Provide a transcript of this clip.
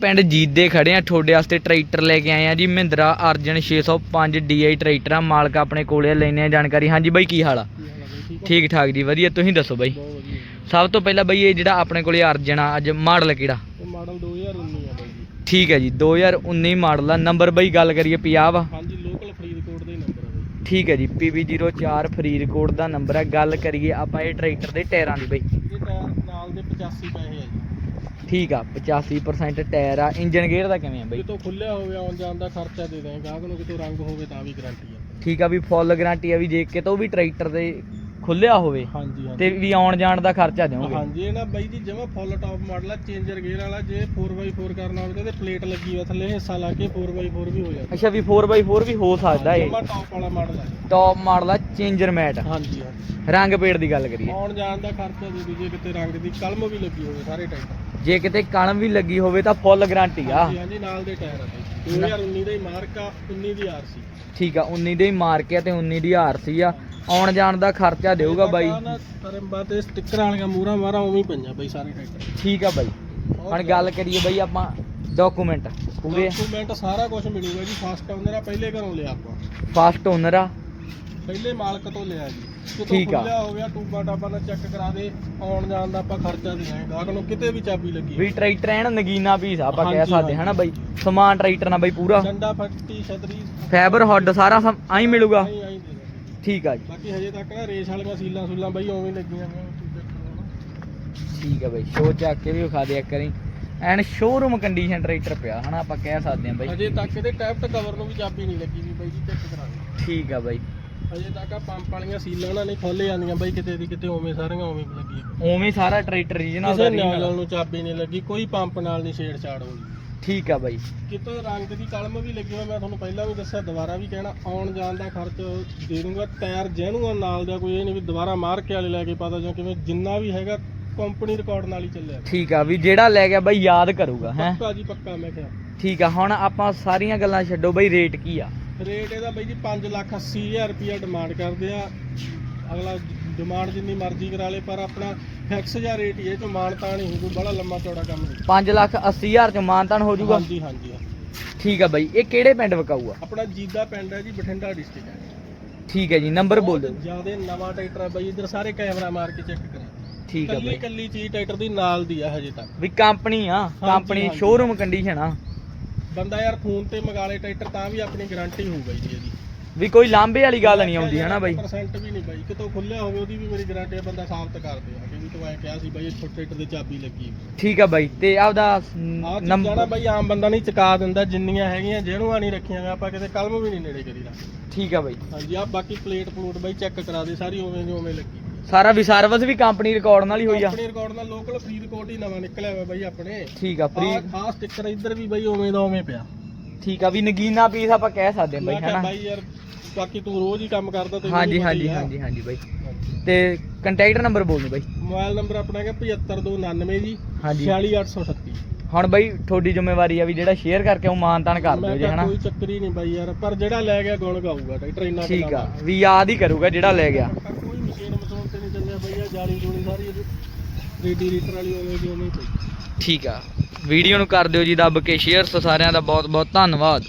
ਪਿੰਡ ਜੀਤ ਦੇ ਖੜੇ ਆ। ਤੁਹਾਡੇ ਵਾਸਤੇ ਟਰੈਕਟਰ ਲੈ ਕੇ ਆਏ ਆ ਜੀ। Mahindra Arjun 605 DI tractor. ਆ ਮਾਲਕ ਆਪਣੇ ਕੋਲੇ ਲੈਣੇ ਆ ਜਾਣਕਾਰੀ। ਹਾਂਜੀ ਬਾਈ ਕੀ ਹਾਲ ਆ? ਆ ਠੀਕ ਠੀਕ ਜੀ ਵਧੀਆ। ਤੁਸੀਂ ਦੱਸੋ ਬਾਈ। ਸਭ ਤੋਂ ਪਹਿਲਾਂ ਬਾਈ ਇਹ ਜਿਹੜਾ ਆਪਣੇ ਕੋਲੇ ਅਰਜਨ ਆ ਅੱਜ ਮਾਡਲ ਕਿਹੜਾ? ਇਹ ਮਾਡਲ 2019 ਆ ਬਾਈ ਜੀ। ਠੀਕ ਹੈ ਜੀ 2019 ਮਾਡਲ ਆ ਨੰਬਰ ਬਾਈ ਗੱਲ ਕਰੀਏ 50 ਵਾ ਹਾਂਜੀ ਲੋਕਲ ਫਰੀਦਕੋਟ ਦਾ ਹੀ ਨੰਬਰ ਆ ਬਾਈ। ਠੀਕ ਹੈ ਜੀ PB04 ਫਰੀਦਕੋਟ ਦਾ ਨੰਬਰ ਹੈ ਗੱਲ ਕਰੀਏ ਆਪਾਂ ਇਹ ਟਰੈਕਟਰ ਦੇ ਟਾਇਰਾਂ ਦੀ ਬਾਈ। ਇਹ ਟਾਇਰ ਨਾਲ ਦੇ 85 ਪੈਸੇ ਆ ਜੀ। ਠੀਕ ਆ 85% ਟਾਇਰ ਆ ਇੰਜਨ ਗੇਅਰ ਦਾ ਕਿਵੇਂ ਆ ਬਾਈ? ਕਿਤੋਂ ਖੁੱਲਿਆ ਹੋਵੇ ਆਉਣ ਜਾਣ ਦਾ ਖਰਚਾ ਦੇ ਦਾਂਗੇ ਗਾਹਕ ਨੂੰ ਕਿਤੋਂ ਰੰਗ ਹੋਵੇ ਤਾਂ ਵੀ ਗਾਰੰਟੀ ਆ। ਠੀਕ ਆ ਵੀ ਫੁੱਲ ਗਾਰੰਟੀ ਆ ਵੀ ਜੇ ਕਿਤੋਂ ਵੀ ਟਰੈਕਟਰ ਦੇ ਖੁੱਲਿਆ ਹੋਵੇ ਹਾਂਜੀ ਹਾਂਜੀ। ਤੇ ਵੀ ਆਉਣ ਜਾਣ ਦਾ ਖਰਚਾ ਦਿਓਗੇ। ਹਾਂਜੀ ਇਹ ਨਾ ਬਾਈ ਜੀ ਜਮਾ ਫੁੱਲ ਟਾਪ ਮਾਡਲ ਆ ਚੇਂਜਰ ਗੇਅਰ ਵਾਲਾ ਜੇ 4x4 ਕਰਨਾ ਹੋਵੇ ਤੇ ਪਲੇਟ ਲੱਗੀ ਹੋਇਆ ਥੱਲੇ ਹਿੱਸਾ ਲਾ ਕੇ 4x4 ਵੀ ਹੋ ਜਾਂਦਾ। ਅੱਛਾ ਵੀ 4x4 ਵੀ ਹੋ ਸਕਦਾ ਏ। ਜਮਾ ਟਾਪ ਵਾਲਾ ਮਾਡਲ ਆ। ਟੌਪ ਮਾਡਲ ਆ ਚੇਂਜਰ ਮੈਟ ਹਾਂਜੀ ਹਾਂਜੀ। ਰੰਗ ਪੇੜ ਦੀ ਗੱਲ ਕਰੀਏ। ਆਉਣ ਜਾਣ ਦਾ ਖਰਚਾ ਦੇ ਦੂਜੇ ਕਿਤੇ ਰੰਗ ਦੀ ਕਲਮ ਵੀ ਲੱਗੀ ਹੋਵੇ ਸਾਰੇ ਟਾਇਰ ਜੇ ਕਿਤੇ ਕਣਮ ਵੀ ਲੱਗੀ ਹੋਵੇ ਤਾਂ ਫੁੱਲ ਗਾਰੰਟੀ ਆ। ਹਾਂਜੀ ਨਾਲ ਦੇ ਟਾਇਰ ਆ ਬਾਈ। 2019 ਦਾ ਹੀ ਮਾਰਕ ਆ 19 ਦੀ ਆਰਸੀ ਠੀਕ ਆ 19 ਦੇ ਹੀ ਆ ਤੇ 19 ਦੀ ਆਰਸੀ ਆ। ਆਉਣ ਜਾਣ ਦਾ ਖਰਚਾ ਦੇਊਗਾ ਬਾਈ। ਤਰੰਬਾ ਤੇ ਸਟicker ਵਾਲੀਆਂ ਮੂਹਰਾਂ ਮਾਰਾਂ ਉਵੇਂ ਹੀ ਪਈਆਂ ਬਾਈ ਸਾਰੇ ਟਰੈਕਟਰ। ਠੀਕ ਆ ਬਾਈ। ਹੁਣ ਗੱਲ ਕਰੀਏ ਬਾਈ ਆਪਾਂ ਡਾਕੂਮੈਂਟ ਪੂਰੇ। ਡਾਕੂਮੈਂਟ ਸਾਰਾ ਕੁਝ ਮਿਲੂਗਾ ਜੀ ਫਸਟ ਓਨਰ ਆ ਪਹਿਲੇ ਘਰੋਂ ਲਿਆ ਆਪਾਂ। ਫਸਟ ਓਨਰ ਆ। ਪਹਿਲੇ ਮਾਲਕ ਤੋਂ ਲਿਆ ਜੀ। ਕਿਤੋਂ ਠੀਕ ਆ। ਖੁੱਲਿਆ ਹੋ ਗਿਆ ਟੂਬਾ ਟਾਬਾ ਨਾਲ ਚੈੱਕ ਕਰਾ ਦੇ ਆਉਣ ਜਾਣ ਦਾ ਆਪਾਂ ਖਰਚਾ ਦੇ ਦਾਂਗੇ ਗਾਹਕ ਨੂੰ ਕਿਤੇ ਵੀ ਚਾਬੀ ਲੱਗੀ ਵੀ ਟਰੈਕਟਰ ਐਨ ਨਗੀਨਾ ਪੀਸ ਆ ਆਪਾਂ ਕਹਿ ਹਾਂਜੀ, ਸਕਦੇ ਹਨਾ ਬਾਈ। ਸਮਾਨ ਟਰੈਕਟਰ ਨਾਲ ਬਾਈ ਪੂਰਾ। ਡੰਡਾ ਫੱਟੀ ਛਤਰੀ। ਫਾਈਬਰ ਹੁੱਡ ਸਾਰਾ ਸਮ ਆਈ ਮਿਲੂਗਾ। ਆਈ ਆਈ ਦੇ ਦਾਂਗੇ ਠੀਕ ਆ ਜੀ। ਬਾਕੀ ਹਜੇ ਤੱਕ ਨਾ ਰੇਸ ਵਾਲੀਆਂ ਸੀਲਾਂ ਸੂਲਾਂ ਬਾਈ ਉਵੇਂ ਹੀ ਲੱਗੀਆਂ ਹੋਈਆਂ। ਤੁਸੀਂ ਦੇਖੋ ਨਾ। ਠੀਕ ਆ ਬਾਈ ਸ਼ੋ ਚੱਕ ਕੇ ਵੀ ਵਿਖਾ ਦੇ ਇੱਕ ਵਾਰੀ ਐਨ ਸ਼ੋਰੂਮ ਕੰਡੀਸ਼ਨ ਟਰੈਕਟਰ ਪਿਆ ਹਨਾ ਆਪਾਂ ਕਹਿ ਸਕਦੇ ਹਾਂ ਬਾਈ। ਹਜੇ ਤੱਕ ਇਹਦੇ ਟੈਪਟ ਕਵਰ ਨੂੰ ਵੀ ਚਾਬੀ ਨਹੀਂ ਲੱਗੀ ਵੀ ਬਾਈ ਜੀ ਚੈੱਕ ਕਰਾ ਦੇ ਠੀਕ ਆ ਬਾਈ। ਹਜੇ ਤੱਕ ਆ ਪੰਪ ਵਾਲੀਆਂ ਸੀਲਾਂ ਉਹਨਾਂ ਨੇ ਖੋਲੇ ਜਾਂਦੀਆਂ ਬਾਈ ਕਿਤੇ ਦੀ ਕਿਤੇ ਉਵੇਂ ਸਾਰੀਆਂ ਉਵੇਂ ਹੀ ਲੱਗੀਆਂ। ਉਵੇਂ ਸਾਰਾ ਟਰੈਕਟਰ ਰੀਜਨਲ ਕਿਸੇ ਦਾ original। ਨੂੰ ਚਾਬੀ ਨਹੀਂ ਲੱਗੀ ਕੋਈ ਪੰਪ ਨਾਲ ਨਹੀਂ ਛੇੜਛਾੜ ਹੋਈ। ਠੀਕ ਆ ਬਾਈ। ਕਿਤੋਂ ਰੰਗ ਦੀ ਕਲਮ ਵੀ ਲੱਗੀ ਹੋਈ ਮੈਂ ਤੁਹਾਨੂੰ ਪਹਿਲਾਂ ਵੀ ਦੱਸਿਆ ਦੁਬਾਰਾ ਵੀ ਕਹਿਣਾ ਆਉਣ ਜਾਣ ਦਾ ਖਰਚ ਦੇ ਦੂੰਗਾ ਟਾਇਰ ਜੈਨੂਅਨ ਨਾਲ ਦਾ ਕੋਈ ਇਹ ਨਹੀਂ ਵੀ ਦੁਬਾਰਾ ਮਾਰ ਕੇ ਵਾਲੇ ਲੈ ਕੇ ਪਤਾ ਜਾਂ ਕਿਵੇਂ ਜਿੰਨਾ ਵੀ ਹੈਗਾ ਕੰਪਨੀ ਰਿਕਾਰਡ ਨਾਲ ਹੀ ਚੱਲਿਆ। ਠੀਕ ਆ ਵੀ ਜਿਹੜਾ ਲੈ ਗਿਆ ਬਾਈ ਯਾਦ ਕਰੂਗਾ ਹੈ? ਪੱਕਾ ਜੀ ਪੱਕਾ ਮੈਂ ਕਿਹਾ। ਠੀਕ ਆ ਹੁਣ ਆਪਾਂ ਸਾਰੀਆਂ ਗੱਲਾਂ ਛੱਡੋ ਬਾਈ ਰੇਟ ਕੀ ਆ? ਰੇਟ ਇਹਦਾ ਬਾਈ ਜੀ 5 ਲੱਖ 80 ਹਜ਼ਾਰ ਰੁਪਇਆ ਡਿਮਾਂਡ ਕਰਦੇ ਆ। ਅਗਲਾ ਡਿਮਾਂਡ ਜਿੰਨੀ ਮਰਜ਼ੀ ਕਰਾ ਲੇ ਪਰ ਆਪਣਾ ਫਿਕਸ ਜਿਹਾ ਰੇਟ ਹੀ ਹੈ ਜੋ ਮਾਨਤਾ ਨਹੀਂ ਹੋਊ ਬੜਾ ਲੰਮਾ ਚੌੜਾ ਕੰਮ ਨਹੀਂ 5 ਲੱਖ 80 ਹਜ਼ਾਰ ਚ ਮਾਨਤਾਨ ਹੋ ਜਾਊਗਾ ਹਾਂਜੀ ਹਾਂਜੀ ਠੀਕ ਆ ਬਾਈ ਇਹ ਕਿਹੜੇ ਪਿੰਡ ਵਿਕਾਊ ਆ? ਆਪਣਾ ਜੀਦਾ ਪਿੰਡ ਹੈ ਜੀ ਬਠਿੰਡਾ ਡਿਸਟ੍ਰਿਕਟ ਹੈ ਠੀਕ ਹੈ ਜੀ ਨੰਬਰ ਬੋਲ ਦਿਓ। ਜਿਆਦੇ ਨਵਾਂ ਟਰੈਕਟਰ ਹੈ ਬਾਈ ਇਧਰ ਸਾਰੇ ਕੈਮਰਾ ਮਾਰ ਕੇ ਚੈੱਕ ਕਰਾ। ਠੀਕ ਆ ਬਾਈ। ਕੱਲੀ ਚੀਜ਼ ਟਰੈਕਟਰ ਦੀ ਨਾਲ ਦੀ ਆ ਹਜੇ ਤੱਕ ਵੀ ਕੰਪਨੀ ਆ ਕੰਪਨੀ। ਸ਼ੋਰੂਮ ਕੰਡੀਸ਼ਨ ਆ। ਬੰਦਾ ਯਾਰ ਫੋਨ ਤੇ ਮੰਗਾ ਲੇ ਟਰੈਕਟਰ ਤਾਂ ਵੀ ਆਪਣੀ ਗਾਰੰਟੀ ਬਾਈ ਜੀ ਇਹਦੀ। ਵੀ ਕੋਈ ਲਾਂਬੇ ਵਾਲੀ ਗੱਲ ਨਹੀਂ ਆਉਂਦੀ ਹਨਾ ਬਾਈ? ਪਰਸੈਂਟ ਵੀ ਨਹੀਂ ਬਾਈ ਕਿਤੋਂ ਖੁੱਲਿਆ ਹੋਵੇ ਉਹਦੀ ਵੀ ਮੇਰੀ ਗਾਰੰਟੀ ਆ ਬੰਦਾ ਸਾਬਤ ਕਰ ਦੇ। ਆ ਕਿ ਵੀ ਤੂੰ ਐ ਕਿਹਾ ਸੀ ਬਾਈ ਇਹ ਛੋਟੇ ਟਰੈਕਟਰ ਦੀ ਚਾਬੀ ਲੱਗੀ ਠੀਕ ਆ ਬਾਈ ਤੇ ਆਪਦਾ ਨੰਬਰ ਬਾਈ ਆਮ ਬੰਦਾ ਨਹੀਂ ਚੁਕਾ ਦਿੰਦਾ ਜਿੰਨੀਆਂ ਹੈਗੀਆਂ ਜਿਹੜੂਆਂ ਨਹੀਂ ਰੱਖੀਆਂ ਆਪਾਂ ਕਿਤੇ ਕਲਮ ਵੀ ਨਹੀਂ ਨੇੜੇ ਕਰੀਦਾ। ਠੀਕ ਆ ਬਾਈ। ਹਾਂਜੀ ਆ ਬਾਕੀ ਪਲੇਟ ਪਲੂਟ ਬਾਈ ਚੈੱਕ ਕਰਾ ਦੇ ਸਾਰੀ ਉਵੇਂ ਦੀ ਉਵੇਂ ਲੱਗੀ ਸਾਰਾ ਵੀ ਸਰਵਿਸ ਵੀ ਕੰਪਨੀ ਰਿਕਾਰਡ ਨਾਲ ਹੀ ਹੋਈ ਆ। ਆਪਣੀ ਰਿਕਾਰਡ ਨਾਲ ਲੋਕਲ ਫਰੀਦਕੋਟ ਹੀ ਨਵਾਂ ਨਿਕਲਿਆ ਹੋਇਆ ਬਾਈ ਆਪਣੇ। ਠੀਕ ਆ ਫ੍ਰੀ ਆਹ ਖਾਸ ਸਟicker ਇੱਧਰ ਵੀ ਬਾਈ ਉਵੇਂ ਦਾ ਉਵੇਂ ਪਿਆ। ਠੀਕ ਆ ਵੀ ਨਗੀਨਾ ਪੀਸ ਆਪਾਂ ਕਹਿ ਸਕਦੇ ਹਾਂ ਬਾਈ ਮੈਂ ਕਿਹਾ ਹਨਾ? ਬਾਈ ਯਾਰ ਬਾਕੀ ਤੂੰ ਰੋਜ਼ ਹੀ ਕੰਮ ਕਰਦਾ ਤੈਨੂੰ ਹਾਂਜੀ ਵੀ ਪਤਾ ਹਾਂਜੀ ਹੀ ਆ। ਹਾਂਜੀ ਹਾਂਜੀ ਬਾਈ। ਤੇ ਕੰਟੈਕਟ ਨੰਬਰ ਬੋਲ ਦਿਓ ਬਾਈ। ਮੋਬਾਈਲ ਨੰਬਰ ਆਪਣਾ ਹੈਗਾ 75299 ਜੀ ਹਾਂਜੀ। 46838 ਹੁਣ ਬਾਈ ਤੁਹਾਡੀ ਜ਼ਿੰਮੇਵਾਰੀ ਆ ਵੀ ਜਿਹੜਾ ਸ਼ੇਅਰ ਕਰਕੇ ਉਹ ਮਾਨਤਾਨ ਕਰ ਦਿਓ ਜੀ ਹਨਾ? ਕੋਈ ਚੱਕਰ ਹੀ ਨਹੀਂ ਬਾਈ ਯਾਰ ਪਰ ਜਿਹੜਾ ਲੈ ਗਿਆ ਗੁਣ ਗਾਊਗਾ ਟਰੈਕਟਰ ਇੰਨਾ ਕੁ ਠੀਕ ਆ। ਵੀ ਯਾਦ ਹੀ ਕਰੂਗਾ ਜਿਹੜਾ ਲੈ ਗਿਆ ਪਰ ਕੋਈ ਮਸ਼ੀਨ ਮਸ਼ੂਨ ਤੇ ਨਹੀਂ ਚੱਲਿਆ ਬਈ ਆ ਜਾਲੀ ਜੂਲੀ ਸਾਰੀ ਰੇਡੀ ਰੀਟਰ ਵਾਲੀ ਉਵੇਂ ਦੀ ਉਵੇਂ ਹੀ ਪਈ। ਠੀਕ ਆ। ਵੀਡੀਓ ਨੂੰ ਕਰ ਦਿਓ ਜੀ, ਦੱਬ ਕੇ ਸ਼ੇਅਰ ਸਾਰਿਆਂ ਦਾ ਬਹੁਤ ਬਹੁਤ ਧੰਨਵਾਦ।